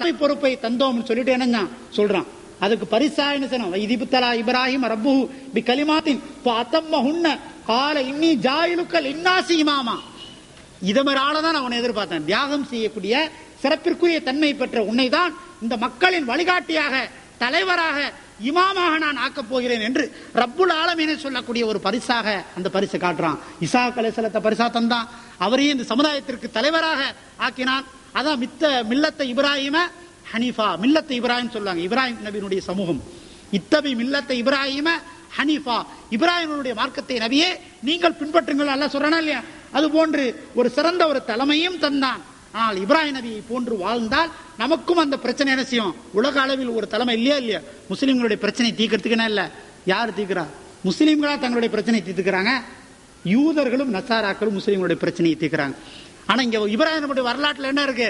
பொறுப்பை தந்தோம்னு சொல்லிட்டு என்னங்க சொல்றான்? அதுக்கு பரிசா என்ன செய்யணும்? இதிபுத்தலா இப்ராஹிம் ரப்பு பி கலிமாத்தின் அத்தம்ம உன்ன கால இன்னி ஜாயிலுக்கள் இன்னாசி இமாமா. இத மாதிரி ஆளதான் நான் எதிர்பார்த்தேன். தியாகம் செய்யக்கூடிய சிறப்பிற்குரிய தன்மை பெற்ற உன்னை தான் இந்த மக்களின் வழிகாட்டியாக தலைவராக இமாமாக நான் ஆக்கப் போகிறேன் என்று ரப்புல் ஆலமீனை சொல்லக்கூடிய ஒரு பரிசாக அந்த பரிசு காட்டுறான். இசா கலைசலத்தை பரிசா தந்தான். அவரையும் இந்த சமுதாயத்திற்கு தலைவராக ஆக்கினான். அதான் மித்த மில்லத்தை இப்ராஹிம ஹனீஃபா மில்லத்தை இப்ராஹிம் சொல்லுவாங்க இப்ராஹிம் நபியினுடைய சமூகம். இத்தபி மில்லத்தை இப்ராஹிம ஹனீஃபா. இப்ராஹிமனுடைய மார்க்கத்தை நபியே நீங்கள் பின்பற்றுங்கள் அல்ல சொல்றானா இல்லையா? அது போன்று ஒரு சிறந்த ஒரு தலைமையும் தந்தான். ஆனால் இப்ராஹிம் நபியை போன்று வாழ்ந்தால் நமக்கும் அந்த பிரச்சனை என்ன செய்யும்? உலக அளவில் ஒரு தலைமை இல்லையா இல்லையா? முஸ்லீம்களுடைய பிரச்சனை தீர்க்கறதுக்குன்னா இல்லை? யார் தீர்க்கிறா? முஸ்லீம்களா தங்களுடைய பிரச்சனை தீர்த்துக்கிறாங்க? யூதர்களும் நசாராக்களும் முஸ்லீம்களுடைய பிரச்சனையை தீர்க்கிறாங்க. ஆனா இங்க இப்ராஹிமுடைய வரலாற்றுல என்ன இருக்கு?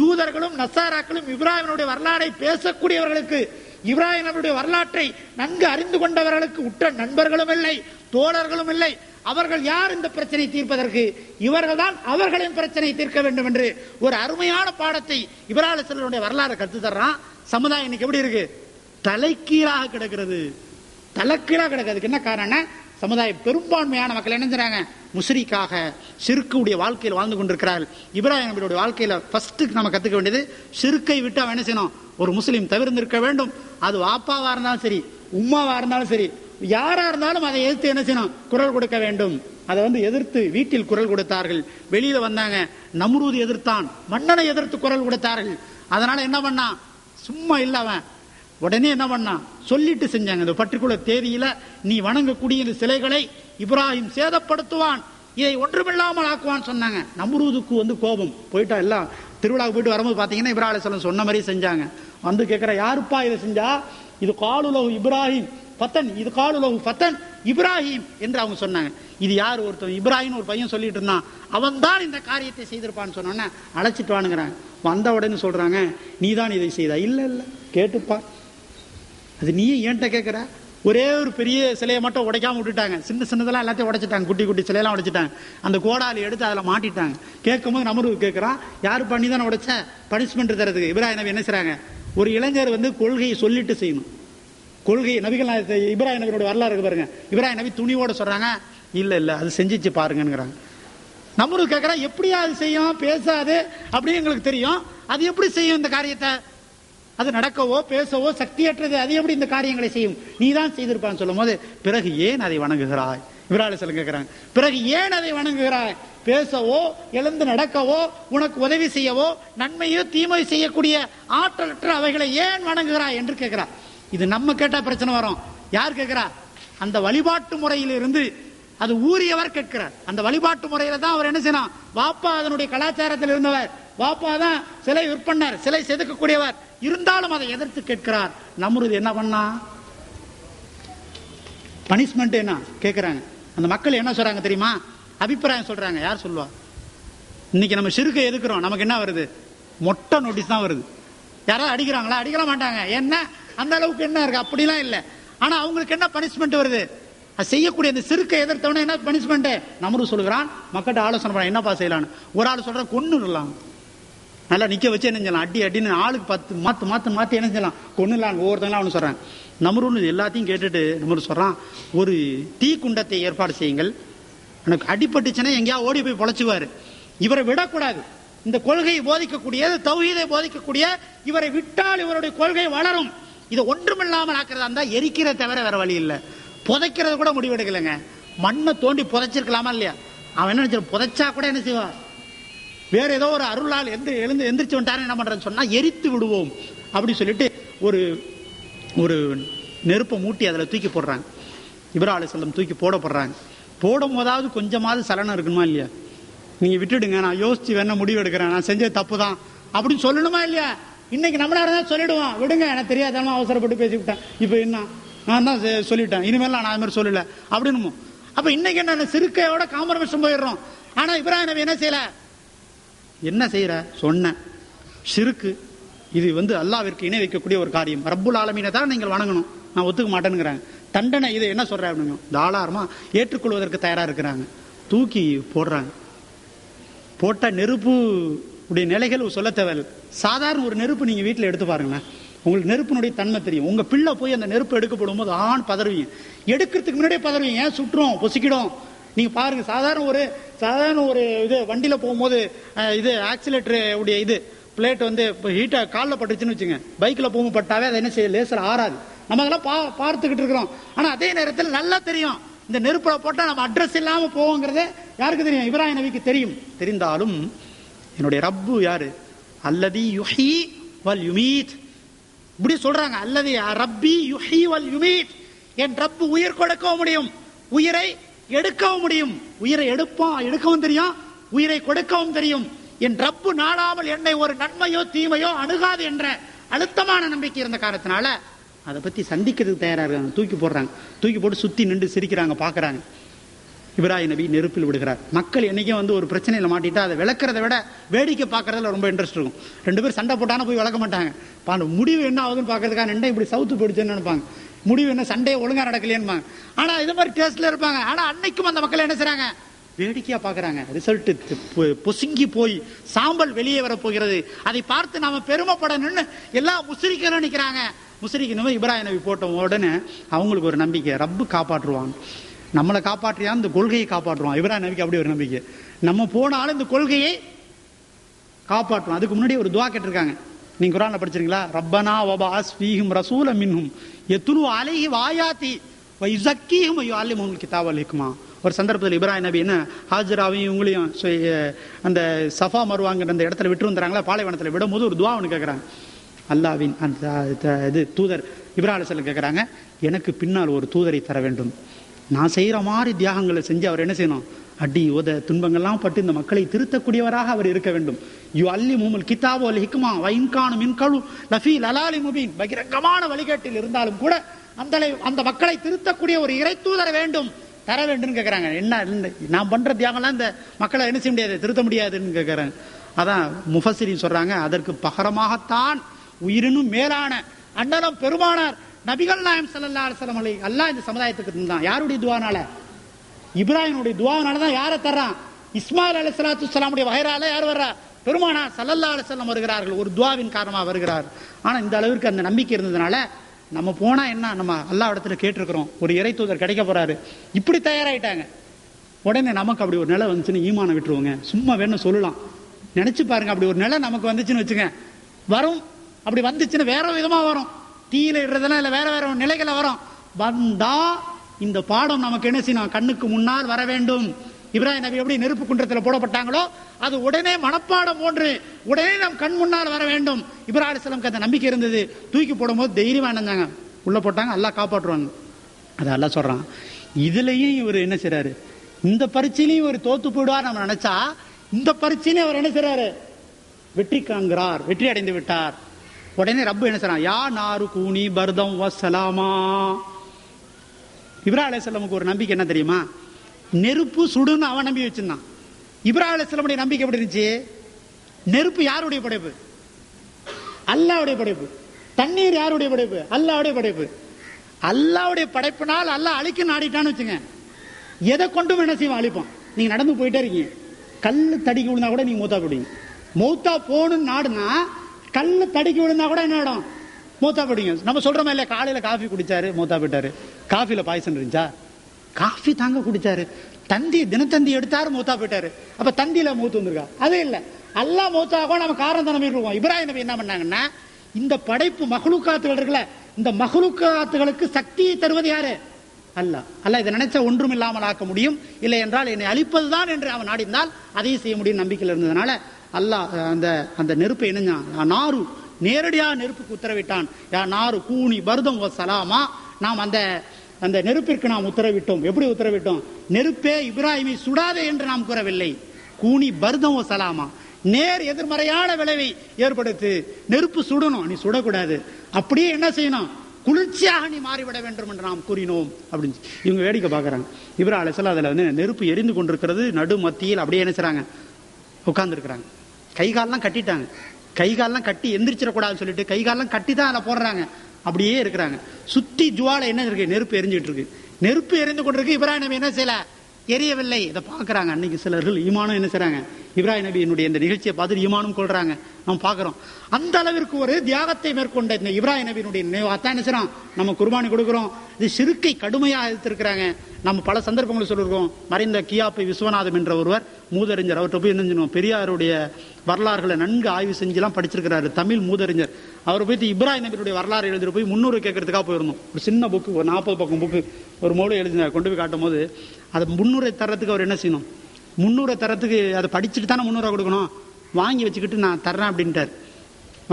யூதர்களும் நசாராக்களும் இப்ராஹிமனுடைய வரலாறை பேசக்கூடியவர்களுக்கு இப்ராஹிம் வரலாற்றை நன்கு அறிந்து கொண்டவர்களுக்கு உற்ற நண்பர்களும் இல்லை தோழர்களும் இல்லை. அவர்கள் யார் இந்த பிரச்சனை தீர்ப்பதற்கு? இவர்கள் தான் அவர்களின் பிரச்சனை தீர்க்க வேண்டும் என்று ஒரு அருமையான பாடத்தை இப்ராஹிம் வரலாறு கத்து தர்றான். சமுதாயம் இன்னைக்கு எப்படி இருக்கு? தலைக்கீழாக கிடக்கிறது. தலைக்கீழாக கிடக்கிறதுக்கு என்ன காரணம் சமுதாய பெரும்பான்மையான மக்கள் என்ன செய்றாங்க முஸ்ரிக்காக சிறுக்குடைய வாழ்க்கையில் வாழ்ந்து கொண்டிருக்கிறார்கள். இப்ராஹிம் நபியுடைய வாழ்க்கையில ஃபர்ஸ்ட்டு நம்ம கற்றுக்க வேண்டியது சிறுக்கை விட்டு அவன் என்ன செய்யணும்? ஒரு முஸ்லீம் தவிர்த்திருக்க வேண்டும். அது வாப்பாவாக இருந்தாலும் சரி உம்மாவாக இருந்தாலும் சரி யாரா இருந்தாலும் அதை எதிர்த்து என்ன செய்யணும்? குரல் கொடுக்க வேண்டும். அதை வந்து எதிர்த்து வீட்டில் குரல் கொடுத்தார்கள். வெளியில வந்தாங்க நம்ரூது எதிர்த்தான். மன்னனை எதிர்த்து குரல் கொடுத்தார்கள். அதனால என்ன பண்ணான்? சும்மா இல்லை அவன். உடனே என்ன பண்ணான் சொல்லிட்டு செஞ்சாங்க. இந்த பர்டிகுலர் தேதியில நீ வணங்கக்கூடிய இந்த சிலைகளை இப்ராஹிம் சேதப்படுத்துவான். இதை ஒன்றுமில்லாமல் ஆக்குவான்னு சொன்னாங்க. நம்ரூதுக்கு வந்து கோபம். போயிட்டா எல்லாம் திருவிழாவுக்கு போயிட்டு வரும்போது பார்த்தீங்கன்னா இப்ராஹிம் சொன்ன மாதிரி செஞ்சாங்க. வந்து கேட்குற யாருப்பா இதை செஞ்சா? இது காலுலகு இப்ராஹிம் பத்தன் இது காலுலகு பத்தன் இப்ராஹிம் என்று அவங்க சொன்னாங்க. இது யார் ஒருத்தன்? இப்ராஹிம் ஒரு பையன் சொல்லிட்டு இருந்தான். அவன் தான் இந்த காரியத்தை செய்திருப்பான்னு சொன்னோன்னே அழைச்சிட்டு வானுங்கிறாங்க. வந்த உடனே சொல்றாங்க நீ தான் இதை செய்தா? இல்லை இல்லை. கேட்டுப்பா. அது நீ ஏன்ட்ட கேட்குற ஒரே ஒரு பெரிய சிலையை மட்டும் உடைக்காம விட்டுட்டாங்க. சின்ன சின்னதெல்லாம் எல்லாத்தையும் உடைச்சிட்டாங்க. குட்டி குட்டி சிலையெல்லாம் உடைச்சிட்டாங்க. அந்த கோடாலி எடுத்து அதில் மாட்டிட்டாங்க. கேட்கும்போது நமருக்கு கேட்குறான் யார் பண்ணி தானே உடைச்ச? பனிஷ்மெண்ட் தரதுக்கு இப்ராஹிம் நபி என்ன செய்கிறாங்க ஒரு இளைஞர் வந்து கொள்கையை சொல்லிட்டு செய்யணும். கொள்கை நபிகள் இப்ராஹிம் நபியோட வரலாறு இருக்கு பாருங்க. இப்ராஹிம் நபி துணிவோட சொல்கிறாங்க இல்லை இல்லை அது செஞ்சிச்சு பாருங்கிறாங்க நம்மளுக்கு கேட்குறா எப்படியா அது செய்யும்? பேசாது. அப்படின்னு எங்களுக்கு தெரியும். அது எப்படி செய்யும் இந்த காரியத்தை? அது நடக்கவோ பேசவோ சக்தியற்றது அது எப்படி இந்த காரியங்களை செய்யும்? நீ தான் செய்திருப்பான்னு சொல்லும் போது பிறகு ஏன் அதை வணங்குகிறாய்? இவரால சொல்ல கேட்கிறாங்க பிறகு ஏன் அதை வணங்குகிறாய்? பேசவோ எழுந்து நடக்கவோ உனக்கு உதவி செய்யவோ நன்மையோ தீமை செய்யக்கூடிய ஆற்றலற்ற அவைகளை ஏன் வணங்குகிறாய் என்று கேட்கிறார் இது நம்ம கேட்டா பிரச்சனை வரும். யார் கேட்கிறா அந்த வழிபாட்டு முறையிலிருந்து அது ஊறியவர் கேட்கிறார். அந்த வழிபாட்டு முறையில தான் அவர் என்ன செய்யணும் வாப்பா அதனுடைய கலாச்சாரத்தில் இருந்தவர். வாப்பா தான் சிலை விற்பனர் சிலை செதுக்கக்கூடியவர். இருந்தாலும் அதை எதிர்த்து கேட்கிறார். நம்முறது என்ன பண்ணா? பனிஷ்மெண்ட் என்ன? கேட்கிறாங்க அந்த மக்கள் என்ன சொல்றாங்க தெரியுமா? அபிப்பிராயம் சொல்றாங்க. யார் சொல்லுவா? இன்னைக்கு நம்ம சிறுக்கை எதுக்குறோம்? நமக்கு என்ன வருது? மொட்டை நோட்டீஸ் தான் வருது. யாராவது அடிக்கிறாங்களா? அடிக்கல மாட்டாங்க. என்ன? அந்த அளவுக்கு என்ன இருக்கு? அப்படிலாம் இல்லை. ஆனா அவங்களுக்கு என்ன பனிஷ்மெண்ட் வருது? அது செய்யக்கூடிய அந்த சிறுக்கை எதிர்த்தவன என்ன பனிஷ்மெண்ட் நம்மளும் சொல்லுகிறான். மக்கள்கிட்ட ஆலோசனை பண்ண என்னப்பா செய்யலான்னு ஒரு ஆள் சொல்ற கொன்னுடலாம். நல்லா நிற்க வச்சு என்ன செய்யலாம்? அடி அடின்னு ஆளுக்கு பத்து மாற்று மாற்று மாற்றி என்ன செய்யலாம்? கொன்னுலாம் ஒவ்வொருத்தங்களாம் அவனு சொல்றான். நம்மருன்னு எல்லாத்தையும் கேட்டுட்டு நம்மரு சொல்கிறான் ஒரு தீ குண்டத்தை ஏற்பாடு செய்யுங்கள். எனக்கு அடிபட்டுச்சுன்னா எங்கேயா ஓடி போய் பொழைச்சுவார். இவரை விடக்கூடாது. இந்த கொள்கையை போதிக்கக்கூடிய தௌஹீதை போதிக்கக்கூடிய இவரை விட்டால் இவருடைய கொள்கை வளரும். இதை ஒன்றுமில்லாமல் ஆக்கிறதா இருந்தால் எரிக்கிற தவிர வேற வழி இல்லை. புதைக்கிறது கூட முடிவெடுக்கலைங்க. மண்ணை தோண்டி புதைச்சிருக்கலாமா இல்லையா? அவன் என்ன நினைச்சு புதைச்சா கூட என்ன செய்வான்? வேற ஏதோ ஒரு அருளால் எந்த எழுந்து எந்திரிச்சு வந்துட்டாரு என்ன பண்றேன்னு சொன்னா எரித்து விடுவோம். அப்படின்னு சொல்லிட்டு ஒரு ஒரு நெருப்பை மூட்டி அதில் தூக்கி போடுறாங்க. இப்ரா செல்லம் தூக்கி போட போடுறாங்க போடும் போதாவது கொஞ்சமாவது சலனம் இருக்கணுமா இல்லையா? நீங்கள் விட்டுடுங்க நான் யோசிச்சு வேணா முடிவு எடுக்கிறேன் நான் செஞ்சது தப்பு தான் அப்படின்னு சொல்லணுமா இல்லையா? இன்னைக்கு நம்மளால தான் சொல்லிடுவோம். விடுங்க எனக்கு தெரியாதமா அவசரப்பட்டு பேசிவிட்டேன். இப்போ என்ன? நான் தான் செ- சொல்லிட்டேன். இனிமேல் நான் அது மாதிரி சொல்லலை. அப்படின்னு அப்போ இன்னைக்கு என்ன சிறுக்கையோட காம்ப்ரமைஸ் போயிடுறோம். ஆனால் இப்ராஹிம் நபி என்ன செய்யலை? என்ன செய்கிற சொன்னேன் சிறுக்கு. இது வந்து அல்லாவிற்கு இணை வைக்கக்கூடிய ஒரு காரியம். ரப்புல் ஆலமீனை தான் நீங்கள் வணங்கணும். நான் ஒத்துக்க மாட்டேனுங்கிறாங்க தண்டனை இதை என்ன சொல்கிற அப்படிங்க தாராளமாக ஏற்றுக்கொள்வதற்கு தயாராக இருக்கிறாங்க. தூக்கி போடுறாங்க. போட்ட நெருப்பு உடைய நிலைகள் சொல்ல தேவை சாதாரண ஒரு நெருப்பு நீங்கள் வீட்டில் எடுத்து பாருங்களேன். உங்களுக்கு நெருப்பினுடைய தன்மை தெரியும். உங்கள் பிள்ளை போய் அந்த நெருப்பு எடுக்கப்படும் போது ஆண் பதறுவீங்க. எடுக்கிறதுக்கு முன்னாடியே பதறுவீங்க. ஏன் சுற்றும் பொசிக்கிடும். நீங்கள் பாருங்கள் சாதாரண ஒரு சாதாரண ஒரு இது வண்டியில் போகும்போது இது ஆக்சிலேட்டரு உடைய இது பிளேட் வந்து இப்போ ஹீட்டாக காலில் பட்டுச்சுன்னு வச்சுங்க பைக்கில் போகும்போது பட்டாவே அதை என்ன செய்ய லேசர் ஆறாது. நம்ம அதெல்லாம் பா பார்த்துக்கிட்டு இருக்கிறோம். ஆனால் அதே நேரத்தில் நல்லா தெரியும். இந்த நெருப்பில் போட்டால் நம்ம அட்ரஸ் இல்லாமல் போவோங்கிறதே யாருக்கு தெரியும்? இப்ராஹிம் நபிக்கு தெரியும். தெரிந்தாலும் என்னுடைய ரப்பு யாரு? அல்லதி யுஹி வல் யுமீத். இப்படி சொல்றாங்க. அல்லது ரப்பி யுஹி வல் யுமீத். என் ரப்பு உயிர் கொடுக்கவும் முடியும். உயிரை எடுக்கவும் முடியும். உயிரை எடுப்பான் எடுக்கவும் தெரியும். உயிரை கொடுக்கவும் தெரியும். என் ரப்பு நாடாமல் என்னை ஒரு நன்மையோ தீமையோ அணுகாது என்ற அழுத்தமான நம்பிக்கை இருந்த காரணத்தினால அதை பத்தி சந்திக்கிறதுக்கு தயாரா இருக்காங்க. தூக்கி போடுறாங்க. தூக்கி போட்டு சுத்தி நின்று சிரிக்கிறாங்க பாக்குறாங்க இப்ராஹிம் நபி நெருப்பில் விடுகிறார். மக்கள் என்றைக்கும் வந்து ஒரு பிரச்சனையில் மாட்டிட்டா அதை விளக்குறதை விட வேடிக்கை பார்க்கறதுல ரொம்ப இன்ட்ரெஸ்ட் இருக்கும். ரெண்டு பேரும் சண்டை போட்டானா போய் விளக்க மாட்டாங்க. பாண்டு முடிவு என்ன ஆகுதுன்னு பார்க்கறதுக்காக நின்று இப்படி சவுத்து போயிடுச்சுன்னு நினைப்பாங்க. முடிவு என்ன? சண்டையை ஒழுங்கா நடக்கலையேன்னு ஆனா இது மாதிரி டேஸ்ட்ல இருப்பாங்க. ஆனா அன்னைக்கும் அந்த மக்கள் என்ன செய்றாங்க? வேடிக்கையா பாக்குறாங்க. ரிசல்ட் பொசுங்கி போய் சாம்பல் வெளியே வர போகிறது அதை பார்த்து நாம பெருமைப்படணும்னு எல்லாம் முசிரிக்கணும் நிற்கிறாங்க முசிரிக்கணும் இப்ராஹிம் நபி போட்ட உடனே அவங்களுக்கு ஒரு நம்பிக்கை. ரப்பு காப்பாற்றுவாங்க நம்மளை காப்பாற்றியா இந்த கொள்கையை காப்பாற்றுவான். இப்ராஹிம் நபிக்கு அப்படி ஒரு நம்பிக்கை. நம்ம போனாலும் இந்த கொள்கையை காப்பாற்றுவோம் அதுக்கு முன்னாடி ஒரு துவா கேட்டிருக்காங்க. நீங்கள் குரான்ல படிச்சிருக்கீங்களா? ரப்பனா வபாஸ் ஃபீஹிம் ரசூல மின்ஹும். எத்துலு அலைஹி வாயாத்தி வைசக்கீஹும் ஐயோ அல்லி யுஅல்லிமுஹுல் கிதாப் அலிக்குமா ஒரு சந்தர்ப்பத்தில் இப்ராஹிம் நபி என்ன? ஹாஜராவையும் இவங்களையும் அந்த சஃபா மருவாங்கிற அந்த இடத்துல விட்டு வந்துறாங்களா? பாலைவனத்தில் விடும்போது ஒரு துவா ஒன்று கேட்குறாங்க அல்லாவின் அந்த த- இது தூதர். இப்ராஹிம் அலிஸ்லாம் கேட்குறாங்க எனக்கு பின்னால் ஒரு தூதரை தர வேண்டும். நான் செய்கிற மாதிரி தியாகங்களை செஞ்சு அவர் என்ன செய்யணும்? அடி உத துன்பங்கள்லாம் பட்டு இந்த மக்களை திருத்தக்கூடியவராக அவர் இருக்க வேண்டும். யு அல்லி மூமல் கிதாபோ அல் ஹிக்மா வைன்கானும் மின்கழு லஃபி லலாலி முபீன் பகிரங்கமான வழிகாட்டில் இருந்தாலும் கூட அந்த அந்த மக்களை திருத்தக்கூடிய ஒரு இறை தூதர வேண்டும் தர வேண்டும்னு கேட்குறாங்க என்ன நான் பண்ற தியாகம்லாம் இந்த மக்களை என்ன செய்ய முடியாது திருத்த முடியாதுன்னு கேட்குறாங்க அதான் முஃபசிரின் சொல்றாங்க அதற்கு பகரமாகத்தான் உயிரினும் மேலான அண்ணலம் பெருமானார் நபிகள் நாயம் சல்லா அலுவலம் அல்லா அல்லாஹ் இந்த சமுதாயத்துக்கு தான் யாருடைய துவானால? இப்ராஹிமுடைய துவானால தான் யாரை தர்றான்? இஸ்மாயில் அலி சலாத்து சலாமுடைய வகைரால யார் வர்றா? பெருமானா சல்லல்லா அலிசல்லம் வருகிறார்கள். ஒரு துவாவின் காரணமா வருகிறார். ஆனா இந்த அளவிற்கு அந்த நம்பிக்கை இருந்ததுனால நம்ம போனா என்ன? நம்ம அல்லா இடத்துல கேட்டிருக்கிறோம். ஒரு இறை தூதர் கிடைக்க போறாரு. இப்படி தயாராயிட்டாங்க. உடனே நமக்கு அப்படி ஒரு நிலை வந்துச்சுன்னு ஈமான விட்டுருவோங்க. சும்மா வேணும் சொல்லலாம். நினைச்சு பாருங்க அப்படி ஒரு நிலை நமக்கு வந்துச்சுன்னு வச்சுங்க வரும். அப்படி வந்துச்சுன்னு வேற விதமா வரும். தீயில இடுறதெல்லாம் இல்ல வேற வேற நிலைகளை வரும். வந்தா இந்த பாடம் நமக்கு என்ன செய்யணும்? கண்ணுக்கு முன்னால் வர வேண்டும். இப்ராஹிம் நபி எப்படி நெருப்பு குன்றத்தில் போடப்பட்டாங்களோ அது உடனே மனப்பாடம் போன்று உடனே நம் கண் முன்னால் வர வேண்டும். இப்ராஹிம் அலிஸ்லாமுக்கு அந்த நம்பிக்கை இருந்தது. தூக்கி போடும்போது தைரியமா இருந்தாங்க? உள்ள போட்டாங்க அல்லாஹ் காப்பாற்றுவாங்க. அது அல்லாஹ் சொல்றான். இதுலயும் இவர் என்ன செய்றாரு? இந்த பரீட்சையிலையும் இவர் தோத்து போயிடுவார் நம்ம நினைச்சா இந்த பரீட்சையிலையும் அவர் என்ன செய்றாரு? வெற்றி காண்கிறார் வெற்றி அடைந்து விட்டார். உடனே ரப்பு என்ன செய்றான்? யா நாரு கூனி பர்தம் வசலாமா இப்ரா அலிஸ்லாமுக்கு ஒரு நம்பிக்கை என்ன தெரியுமா? நெருப்பு சுடுன்னு அவன் நம்பி வச்சிருந்தான். இப்ரா அலிஸ்லாமுடைய நம்பிக்கை எப்படி இருந்துச்சு? நெருப்பு யாருடைய படைப்பு? அல்லாவுடைய படைப்பு. தண்ணீர் யாருடைய படைப்பு? அல்லாவுடைய படைப்பு. அல்லாவுடைய படைப்பினால் அல்லாஹ் அழிக்க நாடிட்டான்னு வச்சுங்க. எதை கொண்டும் என்ன செய்வோம் அழிப்போம் நீங்க நடந்து போயிட்டே இருக்கீங்க. கல்லு தடிக்க விழுந்தா கூட நீங்க மூத்தா போடுவீங்க மூத்தா போகணும்னு நாடுனா கல்லு தடிக்க விழுந்தா கூட என்ன இடம் மூத்தா போடுவீங்க நம்ம சொல்றோமே இல்லையா காலையில காஃபி குடிச்சாரு மூத்தா போயிட்டாரு. காஃபியில் பாய்சன் இருந்துச்சா? காஃபி தாங்க குடிச்சாரு. தந்தி தினத்தந்தி எடுத்தாரு மூத்தா போயிட்டாரு. அப்ப தந்தியில மூத்து வந்திருக்கா? அதே இல்ல. அல்லா மூத்தாகும் நம்ம காரணம் தானே இருக்கோம் இப்ராஹிம் நபி என்ன பண்ணாங்கன்னா இந்த படைப்பு மகளுக்காத்துகள் இருக்குல்ல இந்த மகளுக்காத்துகளுக்கு சக்தியை தருவது யாரு? அல்ல அல்ல இதை நினைச்ச ஒன்றும் இல்லாமல் ஆக்க முடியும். இல்லை என்றால் என்னை அழிப்பதுதான் என்று அவன் நாடினால் அதையும் செய்ய முடியும் நம்பிக்கையில் இருந்ததுனால அல்லாஹ் அந்த அந்த நெருப்பை இணைஞ்சான் நாரு நேரடியாக நெருப்புக்கு உத்தரவிட்டான். யா நாரு கூனி பருதம் சலாமா. நாம் அந்த அந்த நெருப்பிற்கு நாம் உத்தரவிட்டோம். எப்படி உத்தரவிட்டோம்? நெருப்பே இப்ராஹிமை சுடாதே என்று நாம் கூறவில்லை. கூனி பர்தமோ சலாமா. நேர் எதிர்மறையான விளைவை ஏற்படுத்து நெருப்பு சுடணும். நீ சுடக்கூடாது. அப்படியே என்ன செய்யணும்? குளிர்ச்சியாக நீ மாறிவிட வேண்டும் என்று நாம் கூறினோம். அப்படின்னு இவங்க வேடிக்கை பார்க்குறாங்க. இப்ரா அலைசல்லா அதில் வந்து நெருப்பு எரிந்து கொண்டிருக்கிறது. நடு மத்தியில் அப்படியே என்ன செய்கிறாங்க உட்கார்ந்துருக்கிறாங்க. கை கால்லாம் கட்டிட்டாங்க. கை கால்லாம் கட்டி எந்திரிச்சிடக்கூடாதுன்னு சொல்லிட்டு கை கால்லாம் கட்டி தான் அதில் போடுறாங்க. அப்படியே இருக்கிறாங்க. சுத்தி ஜுவாலை என்ன இருக்கு? நெருப்பு எரிஞ்சுட்டு இருக்கு. நெருப்பு எரிந்து கொண்டிருக்கு இப்ராஹிம் நபி என்ன செய்யல? எரியவில்லை. இதை பார்க்குறாங்க. அன்னைக்கு சிலர்கள் ஈமானும் என்ன செய்கிறாங்க இப்ராஹிம் நபி என்னுடைய இந்த நிகழ்ச்சியை பார்த்துட்டு ஈமானும் கொள்றாங்க. நம்ம பார்க்குறோம். அந்த அளவிற்கு ஒரு தியாகத்தை மேற்கொண்ட இந்த இப்ராஹிம் நபியினுடைய நினைவு. அதான் என்ன நம்ம குர்பானி கொடுக்குறோம். இது சிறுக்கை கடுமையாக எடுத்திருக்கிறாங்க நம்ம பல சந்தர்ப்பங்களை சொல்லியிருக்கோம். மறைந்த கியாப்பை விஸ்வநாதம் என்ற ஒருவர் மூதறிஞர். அவர்கிட்ட போய் என்ன செஞ்சோம் பெரியாருடைய வரலாறுகளை நன்கு ஆய்வு செஞ்சுலாம் படிச்சிருக்கிறாரு. தமிழ் மூதறிஞர். அவர் போய் இப்ராஹிம் நபியுடைய வரலாறு எழுதிட்டு போய் முன்னூறு கேட்கறதுக்காக போயிருந்தோம். ஒரு சின்ன புக்கு ஒரு நாற்பது பக்கம் புக்கு ஒரு மோடு எழுதினார் கொண்டு போய் காட்டும் போது அதை முன்னூரை தரத்துக்கு அவர் என்ன செய்யணும்? முந்நூறை தரத்துக்கு அதை படிச்சுட்டு தானே முந்நூறுவா கொடுக்கணும்? வாங்கி வச்சுக்கிட்டு நான் தர்றேன் அப்படின்ட்டார்.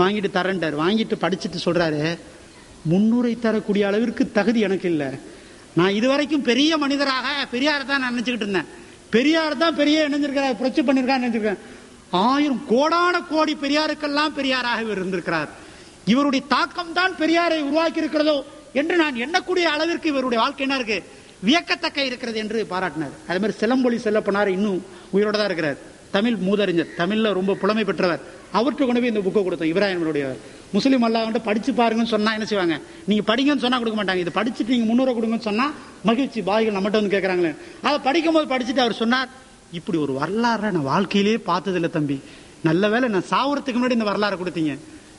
வாங்கிட்டு தரேன்ட்டார் வாங்கிட்டு படிச்சுட்டு சொல்கிறாரு முன்னூரை தரக்கூடிய அளவிற்கு தகுதி எனக்கு இல்லை. நான் இதுவரைக்கும் பெரிய மனிதராக பெரியார் தான் நான் நினச்சிக்கிட்டு இருந்தேன். பெரியார் தான் பெரிய இணைஞ்சிருக்கிறார் புரட்சி பண்ணியிருக்கான்னு நினச்சிருக்கேன் ஆயிரம் கோடான கோடி பெரியாருக்கெல்லாம் பெரியாராக இவர் இருந்திருக்கிறார். இவருடைய தாக்கம் தான் பெரியாரை உருவாக்கி இருக்கிறதோ என்று நான் எண்ணக்கூடிய அளவிற்கு இவருடைய வாழ்க்கை என்ன இருக்கு? வியக்கத்தக்க இருக்கிறது என்று பாராட்டினார். அதே மாதிரி சிலம்பொலி செல்லப்பனார் இன்னும் உயிரோட தான் இருக்கிறார். தமிழ் மூதறிஞர் தமிழ்ல ரொம்ப புலமை பெற்றவர். அவர்கிட்ட கொண்டு போய் இந்த புக்கை கொடுத்தோம். இப்ராஹிமனுடைய முஸ்லீம் அல்லா வந்து படிச்சு பாருங்கன்னு சொன்னா என்ன செய்வாங்க? நீங்க படிங்கன்னு சொன்னா கொடுக்க மாட்டாங்க. இது படிச்சுட்டு நீங்க முன்னூறு கொடுங்கன்னு சொன்னா மகிழ்ச்சி பாய்கள் நம்மகிட்ட வந்து கேட்கறாங்களே. அதை படிக்கும்போது படிச்சுட்டு அவர் சொன்னார் இப்படி ஒரு வரலாறை நான் வாழ்க்கையிலே பார்த்ததில்ல தம்பி. நல்ல வேளை நான் சாவரத்துக்கு முன்னாடி இந்த வரலாறு கொடுத்தீங்க.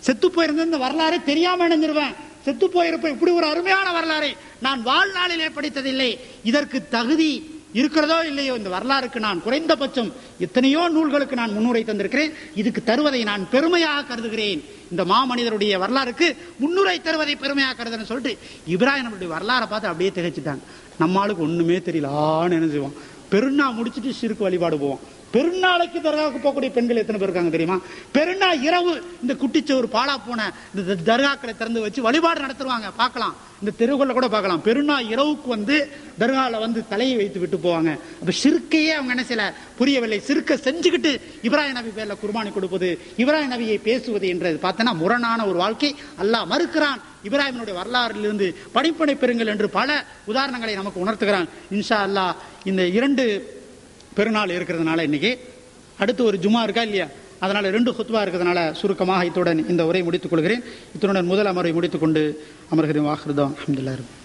செத்து போயிருந்த இந்த வரலாறு தெரியாம இணைஞ்சிருவேன். செத்து போயிருப்ப இப்படி ஒரு அருமையான வரலாறை நான் வாழ்நாளிலே படித்ததில்லை. இதற்கு தகுதி இருக்கிறதோ இல்லையோ இந்த வரலாறுக்கு நான் குறைந்தபட்சம் எத்தனையோ நூல்களுக்கு நான் முன்னுரை தந்திருக்கிறேன். இதுக்கு தருவதை நான் பெருமையாக கருதுகிறேன். இந்த மாமனிதருடைய வரலாறுக்கு முன்னுரை தருவதை பெருமையாக கருதுன்னு சொல்லிட்டு இப்ராஹிம் நம்மளுடைய வரலாறை பார்த்து அப்படியே திகைச்சிட்டாங்க. நம்மளுக்கு ஒண்ணுமே தெரியலான்னு என்ன செய்வோம் பெருநா முடிச்சிட்டு சிறுக்கு வழிபாடு போவோம் பெருநாளைக்கு தர்காவுக்கு போகக்கூடிய பெண்கள் எத்தனை பேர் இருக்காங்க தெரியுமா? பெருநாள் இரவு இந்த குட்டிச்சோறு பாலா போன இந்த தர்காக்களை திறந்து வச்சு வழிபாடு நடத்துவாங்க. பார்க்கலாம். இந்த தெருவுகளில் கூட பார்க்கலாம். பெருநாள் இரவுக்கு வந்து தர்காவில் வந்து தலையை வைத்து விட்டு போவாங்க. அப்போ சிறுக்கையே அவங்க என்ன செய்யல? புரியவில்லை. சிறுக்கை செஞ்சுக்கிட்டு இப்ராஹிம் நபி பேரில் குர்பானி கொடுப்பது இப்ராஹிம் நபியை பேசுவது என்றது. பார்த்தோன்னா முரணான ஒரு வாழ்க்கை. அல்லாஹ் மறுக்கிறான். இப்ராஹிமனுடைய வரலாறிலிருந்து படிப்பனை பெறுங்கள் என்று பல உதாரணங்களை நமக்கு உணர்த்துகிறான். இன்ஷா அல்லாஹ் இந்த இரண்டு பெருநாள் இருக்கிறதுனால இன்றைக்கி அடுத்து ஒரு ஜுமா இருக்கா இல்லையா? அதனால ரெண்டு ஹுத்வா இருக்கிறதுனால சுருக்கமாக இத்துடன் இந்த உரை முடித்துக் கொள்கிறேன். இத்துடன் முதல் அமர்வை முடித்துக்கொண்டு அமர்கிறேன். வாகிருதம் அஹமதுல்லா இருக்கும்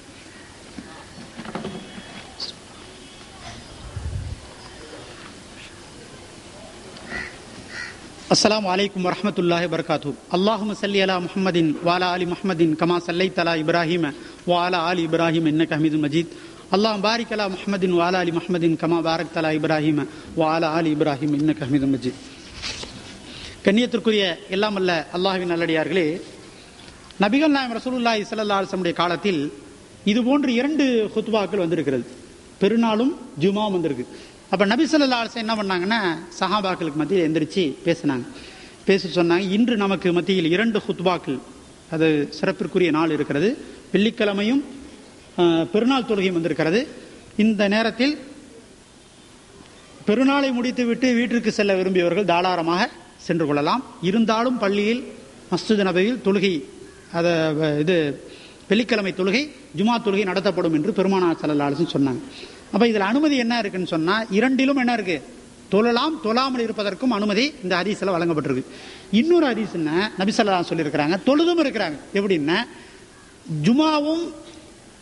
அஸ்லாம் வலைக்கம் வரமத்துல்லாஹி வர்காத்தூ அல்லாஹும் சல்லி அலா முஹமதின் வாலா அலி முஹமதின் கமா சல்லை தலா இப்ராஹிம வாலா அலி இப்ராஹிம் என்ன ஹமீது மஜீத். அல்லாம் பாரிக்கலா முஹமதின் வாலா அலி முஹமதின் கமா பாரக் தலா இப்ராஹிம வாலா அலி இப்ராஹிம் இன்னக் அஹமது மஜித். கண்ணியத்திற்குரிய எல்லாம் அல்ல அல்லாஹின் நல்லடியார்களே நபிகள் நாயம் ரசூலுல்லாஹி சல்லா அலிசமுடைய காலத்தில் இது போன்று இரண்டு ஹுத்வாக்கள் வந்திருக்கிறது. பெருநாளும் ஜுமாவும் வந்திருக்கு. அப்போ நபி சொல்லா அலிசம் என்ன பண்ணாங்கன்னா சஹாபாக்களுக்கு மத்தியில் எந்திரிச்சு பேசினாங்க. பேச சொன்னாங்க இன்று நமக்கு மத்தியில் இரண்டு ஹுத்வாக்கள் அது சிறப்பிற்குரிய நாள் இருக்கிறது. வெள்ளிக்கிழமையும் பெருநாள் தொழுகையும் வந்திருக்கிறது. இந்த நேரத்தில் பெருநாளை முடித்துவிட்டு வீட்டிற்கு செல்ல விரும்பியவர்கள் தாராளமாக சென்று கொள்ளலாம். இருந்தாலும் பள்ளியில் மஸ்ஜித் நபையில் தொழுகை அதை இது வெள்ளிக்கிழமை தொழுகை ஜுமா தொழுகை நடத்தப்படும் என்று பெருமானார் செல்லலாசன் சொன்னாங்க. அப்ப இதில் அனுமதி என்ன இருக்குன்னு சொன்னா இரண்டிலும் என்ன இருக்கு? தொழலாம் தொழாமல் இருப்பதற்கும் அனுமதி இந்த ஹதீஸ்ல வழங்கப்பட்டிருக்கு. இன்னொரு ஹதீஸ் என்ன? நபி சொல்லியிருக்கிறாங்க தொழுதும் இருக்கிறாங்க. எப்படின்னா ஜுமாவும்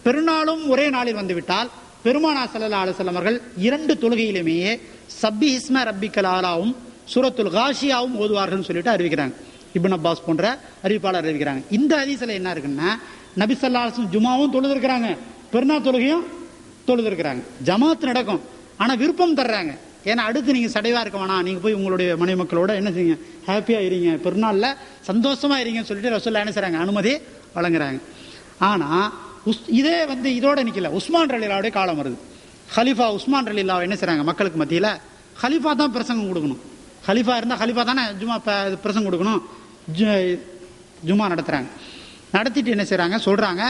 பெருநாளும் ஒரே நாளில் வந்துவிட்டால் பெருமானா சல்லா அலுவலம் அவர்கள் இரண்டு தொழுகையிலுமே சப்பி இஸ்ம ரப்பிக்கல் ஆலாவும் சூரத்துல் காஷியாவும் ஓதுவார்கள் சொல்லிட்டு அறிவிக்கிறாங்க. இபின் அப்பாஸ் போன்ற அறிவிப்பாளர் அறிவிக்கிறாங்க. இந்த அதிசல என்ன இருக்குன்னா நபி ஜுமாவும் தொழுதிருக்கிறாங்க. பெருநாள் தொழுகையும் தொழுதிருக்கிறாங்க. ஜமாத் நடக்கும். ஆனா விருப்பம் தர்றாங்க. ஏன்னா அடுத்து நீங்க சடைவா இருக்க வேணாம். நீங்க போய் உங்களுடைய மனைவி மக்களோட என்ன செய்யுங்க? ஹாப்பியா இருங்க. பெருநாள்ல சந்தோஷமா இருங்கன்னு சொல்லிட்டு ரசூல்லா என்ன செய்றாங்க? அனுமதி வழங்குறாங்க. ஆனா உஸ்- இதே வந்து இதோட நிற்கல உஸ்மான் ரலிலாவுடைய காலம் வருது. ஹலிஃபா உஸ்மான் ரலிலாவை என்ன செய்கிறாங்க மக்களுக்கு மத்தியில் ஹலிஃபா தான் பிரசங்கம் கொடுக்கணும். ஹலிஃபா இருந்தால் ஹலிஃபா தானே ஜுமா பிரசங்கம் கொடுக்கணும். ஜு- ஜுமா நடத்துகிறாங்க நடத்திட்டு என்ன செய்கிறாங்க சொல்கிறாங்க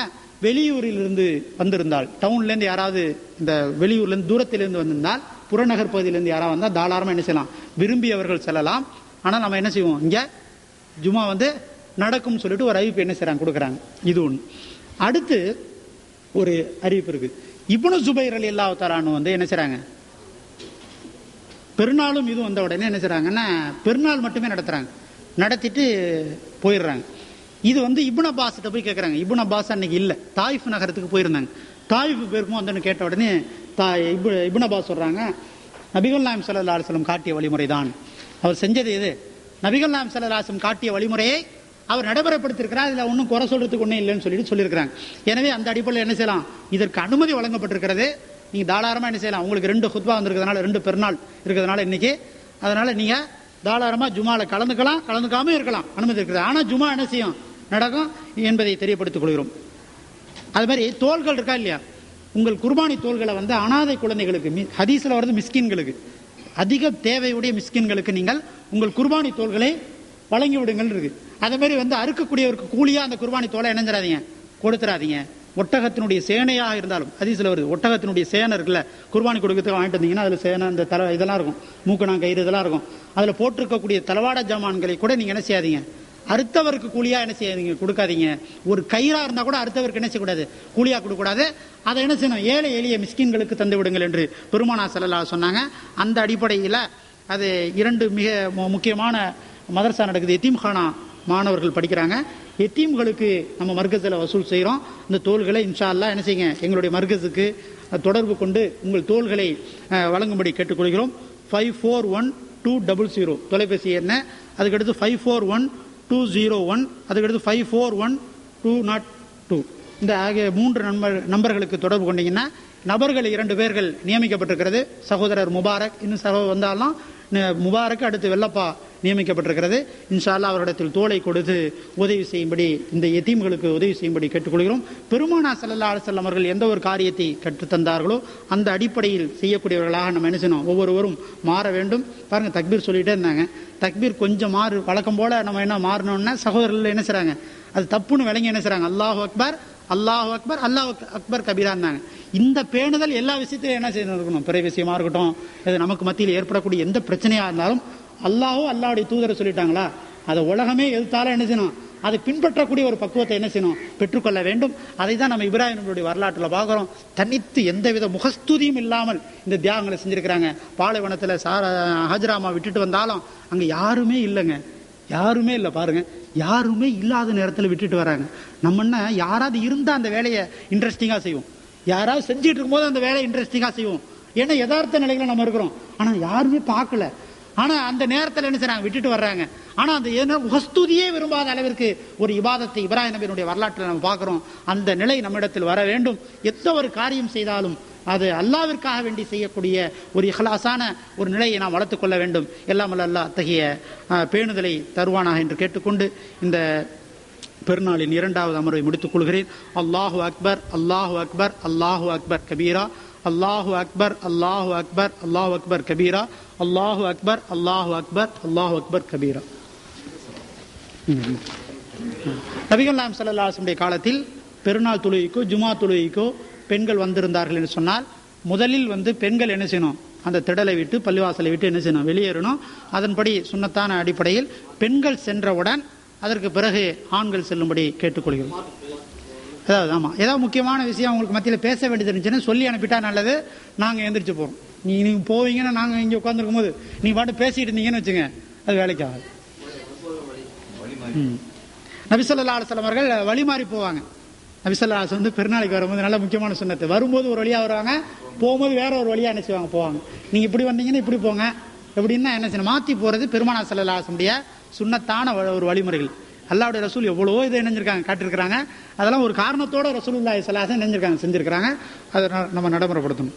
வெளியூரிலிருந்து வந்திருந்தால் டவுன்லேருந்து யாராவது இந்த வெளியூர்லேருந்து தூரத்திலேருந்து வந்திருந்தால் புறநகர் பகுதியிலேருந்து யாராவது வந்தால் தாராளமாக என்ன செய்யலாம்? விரும்பியவர்கள் செல்லலாம். ஆனால் நம்ம என்ன செய்வோம்? இங்கே ஜுமா வந்து நடக்கும்னு சொல்லிட்டு ஒரு அறிவிப்பு என்ன செய்கிறாங்க கொடுக்குறாங்க. இது ஒன்று அடுத்து ஒரு அறிவிப்பு இருக்கு. இப்னு சுபைர் அலி அல்லாஹ் வந்து என்ன செய்றாங்க? பெருநாளும் இது வந்த உடனே என்ன செய்றாங்கன்னா பெருநாள் மட்டுமே நடத்துறாங்க. நடத்திட்டு போயிடுறாங்க. இது வந்து இபுன் அப்பாஸ்கிட்ட போய் கேட்குறாங்க இபுன் அப்பாஸ் அன்னைக்கு இல்லை. தாயிஃப் நகரத்துக்கு போயிருந்தாங்க. தாயிஃப் பேருக்கும் வந்து கேட்ட உடனே தா இபு இபுன் அப்பாஸ் சொல்கிறாங்க நபிகள் நாயம் சல்லா அலுவலம் காட்டிய வழிமுறை தான் அவர் செஞ்சது எது? நபிகள் நாம் அலுவலம் காட்டிய வழிமுறையை அவர் நடைமுறைப்படுத்திருக்கிறார் இதில் ஒன்றும் குறை சொல்றதுக்கு ஒன்றும் இல்லைன்னு சொல்லிட்டு சொல்லியிருக்கிறாங்க. எனவே அந்த அடிப்படையில் என்ன செய்யலாம்? இதற்கு அனுமதி வழங்கப்பட்டிருக்கிறது. நீங்கள் தாராளமாக என்ன செய்யலாம்? உங்களுக்கு ரெண்டு ஹுத்வா வந்திருக்கிறதுனால ரெண்டு பெருநாள் இருக்கிறதுனால இன்னைக்கு. அதனால் நீங்கள் தாராளமாக ஜுமாவில் கலந்துக்கலாம் கலந்துக்காமல் இருக்கலாம். அனுமதி இருக்குது. ஆனால் ஜுமா என்ன செய்யும்? நடக்கும் என்பதை தெரியப்படுத்திக் கொள்கிறோம். அது மாதிரி தோள்கள் இருக்கா இல்லையா? உங்கள் குர்பானி தோள்களை வந்து அனாதை குழந்தைகளுக்கு மி- வர்றது மிஸ்கின்களுக்கு. அதிக தேவையுடைய மிஸ்கின்களுக்கு நீங்கள் உங்கள் குர்பானி தோள்களை வழங்கி விடுங்கள் இருக்குது அதே மாதிரி வந்து அறுக்கக்கூடியவருக்கு கூலியா அந்த குர்பானி தோலை இணைஞ்சிடாதீங்க கொடுத்துறாதீங்க. ஒட்டகத்தினுடைய சேனையாக இருந்தாலும் ஹதீஸ்ல வருது ஒட்டகத்தினுடைய சேனை இருக்குல்ல குர்பானி கொடுக்கறதுக்கு வாங்கிட்டு வந்தீங்கன்னா அதில் சேனை அந்த தலை இதெல்லாம் இருக்கும். மூக்கணாங் கயிறு இதெல்லாம் இருக்கும். அதில் போட்டிருக்கக்கூடிய தலவாட ஜாமான்களை கூட நீங்கள் என்ன செய்யாதீங்க. அறுத்தவருக்கு கூலியாக என்ன செய்யாதீங்க கொடுக்காதீங்க. ஒரு கயிறாக இருந்தால் கூட அறுத்தவருக்கு என்ன செய்யக்கூடாது? கூலியாக கொடுக்கக்கூடாது. அதை என்ன செய்யணும்? ஏழை எளிய மிஸ்கின்களுக்கு தந்து விடுங்கள் என்று பெருமானா செல்லலா சொன்னாங்க. அந்த அடிப்படையில் அது இரண்டு மிக முக்கியமான மதரசா நடக்குது. எத்தீம்கானா மாணவர்கள் படிக்கிறாங்க. எத்தீம்களுக்கு நம்ம மர்க்கத்தில் வசூல் செய்கிறோம். இந்த தோள்களை இன்ஷா அல்லாஹ் என்ன செய்யுங்க? எங்களுடைய மர்க்கத்துக்கு தொடர்பு கொண்டு உங்கள் தோள்களை வழங்கும்படி கேட்டுக்கொள்கிறோம். Five four one two double zero தொலைபேசி என்ன அதுக்கடுத்து five four one two zero one அதுக்கடுத்து five four one two nought two இந்த ஆகிய மூன்று நண்பர் நம்பர்களுக்கு தொடர்பு கொண்டீங்கன்னா நபர்கள் இரண்டு பேர்கள் நியமிக்கப்பட்டிருக்கிறது. சகோதரர் முபாரக் இன்னும் சகோ வந்தாலும் முபாரக் அடுத்து வெள்ளப்பா நியமிக்கப்பட்டிருக்கிறது. இன்ஷா அல்லாஹ் அவரிடத்தில் தோலை கொடுத்து உதவி செய்யும்படி இந்த எத்தீம்களுக்கு உதவி செய்யும்படி கேட்டுக்கொள்கிறோம். பெருமானா சல்லல்லா அலுவலம் அவர்கள் எந்த ஒரு காரியத்தை கற்றுத்தந்தார்களோ அந்த அடிப்படையில் செய்யக்கூடியவர்களாக நம்ம என்ன செய்யணும் ஒவ்வொருவரும் மாற வேண்டும். பாருங்க தக்பீர் சொல்லிகிட்டே இருந்தாங்க. தக்பீர் கொஞ்சம் மாறு வழக்கம் போல் நம்ம என்ன மாறணும்னா சகோதரர்கள் என்ன செய்கிறாங்க அது தப்புன்னு விளங்கி என்ன செய்கிறாங்க அல்லாஹ் அக்பர் அல்லாஹ் அக்பர் அல்லாஹ் அக்பர் கபீரா இருந்தாங்க. இந்த பேணுதல் எல்லா விஷயத்தையும் என்ன செய்யணும் இருக்கணும் பிறை விஷயமா இருக்கட்டும் இது நமக்கு மத்தியில் ஏற்படக்கூடிய எந்த பிரச்சனையாக இருந்தாலும் அல்லாஹோ அல்லாவுடைய தூதரை சொல்லிட்டாங்களா? அதை உலகமே எதிர்த்தாலும் என்ன செய்யணும்? அதை பின்பற்றக்கூடிய ஒரு பக்குவத்தை என்ன செய்யணும்? பெற்றுக்கொள்ள வேண்டும். அதை தான் நம்ம இப்ராஹிம்களுடைய வரலாற்றில் பார்க்குறோம். தனித்து எந்தவித முகஸ்துதியும் இல்லாமல் இந்த தியாகங்களை செஞ்சுருக்கிறாங்க. பாலைவனத்தில் சார ஹஜராமா விட்டுட்டு வந்தாலும் அங்கே யாருமே இல்லைங்க. யாருமே இல்லை பாருங்க. யாருமே இல்லாத நேரத்தில் விட்டுட்டு வராங்க. நம்ம என்ன யாராவது இருந்தால் அந்த வேலையை இன்ட்ரெஸ்டிங்காக செய்வோம். யாராவது செஞ்சுட்டு இருக்கும்போது அந்த வேலையை இன்ட்ரெஸ்டிங்காக செய்வோம். ஏன்னா யதார்த்த நிலைகளை நம்ம இருக்கிறோம். ஆனால் யாருமே பார்க்கல. ஆனால் அந்த நேரத்தில் என்ன செய்றாங்க? விட்டுட்டு வர்றாங்க. ஆனால் அந்த ஏன்னா உகஸ்துதியே விரும்பாத அளவிற்கு ஒரு இபாதத்தை இப்ராஹிம் நபியினுடைய வரலாற்றில் நம்ம பார்க்குறோம். அந்த நிலை நம்மிடத்தில் வர வேண்டும். எந்த ஒரு காரியம் செய்தாலும் அது அல்லாவிற்காக வேண்டி செய்யக்கூடிய ஒரு இஹ்லாஸான ஒரு நிலையை நாம் வளர்த்துக்கொள்ள வேண்டும். எல்லாம் அல்ல அத்தகைய பேணுதலை தருவானாக என்று கேட்டுக்கொண்டு இந்த பெருநாளின் இரண்டாவது அமர்வை முடித்துக் கொள்கிறேன். அல்லாஹு அக்பர் அல்லாஹு அக்பர் அல்லாஹு அக்பர் கபீரா. அல்லாஹு அக்பர் அல்லாஹு அக்பர் அல்லாஹு அக்பர் கபீரா. அல்லாஹு அக்பர் அல்லாஹு அக்பர் அல்லாஹு அக்பர் கபீரா. நபிகள் நாம் சல்லாஹுடைய காலத்தில் பெருநாள் தொழுகைக்கோ ஜுமா தொழுகைக்கோ பெண்கள் வந்திருந்தார்கள் என்று சொன்னால் முதலில் வந்து பெண்கள் என்ன செய்யணும்? அந்த திடலை விட்டு பள்ளிவாசலை விட்டு என்ன செய்யணும்? வெளியேறணும். அதன்படி சுன்னத்தான அடிப்படையில் பெண்கள் சென்றவுடன் அதற்கு பிறகு ஆண்கள் செல்லும்படி கேட்டுக்கொள்கிறோம். அதாவது ஆமாம் ஏதாவது முக்கியமான விஷயம் உங்களுக்கு மத்தியில் பேச வேண்டியது இருந்துச்சுன்னு சொல்லி அனுப்பிட்டா நல்லது. நாங்கள் எந்திரிச்சு போகிறோம் நீ நீங்கள் போவீங்கன்னா நாங்கள் இங்கே உட்காந்துருக்கும் போது நீ பாட்டு பேசிட்டு இருந்தீங்கன்னு வச்சுங்க அது வேலைக்கு ஆகாது. ம். நபிசல்லா அலுவலம் அவர்கள் வழி மாறி போவாங்க. நபிசல்லா அலுவலம் வந்து பெருநாளைக்கு வரும்போது நல்ல முக்கியமான சொன்னது வரும்போது ஒரு வழியாக வருவாங்க போகும்போது வேற ஒரு வழியாக என்ன செய்வாங்க போவாங்க. நீங்கள் இப்படி வந்தீங்கன்னா இப்படி போங்க. எப்படின்னா என்ன செய்யணும்? மாற்றி போகிறது பெருமானா சல்லா அலுவலமுடைய சுண்ணத்தான வ- ஒரு வழிமுறைகள். அல்லாவுடைய ரசூல் எவ்வளவோ இதை இணைஞ்சிருக்காங்க காட்டியிருக்கிறாங்க. அதெல்லாம் ஒரு காரணத்தோட ரசூலுல்லாஹி சலாசன் இணைஞ்சிருக்காங்க செஞ்சிருக்கிறாங்க. அதை நம்ம நடைமுறைப்படுத்தணும்.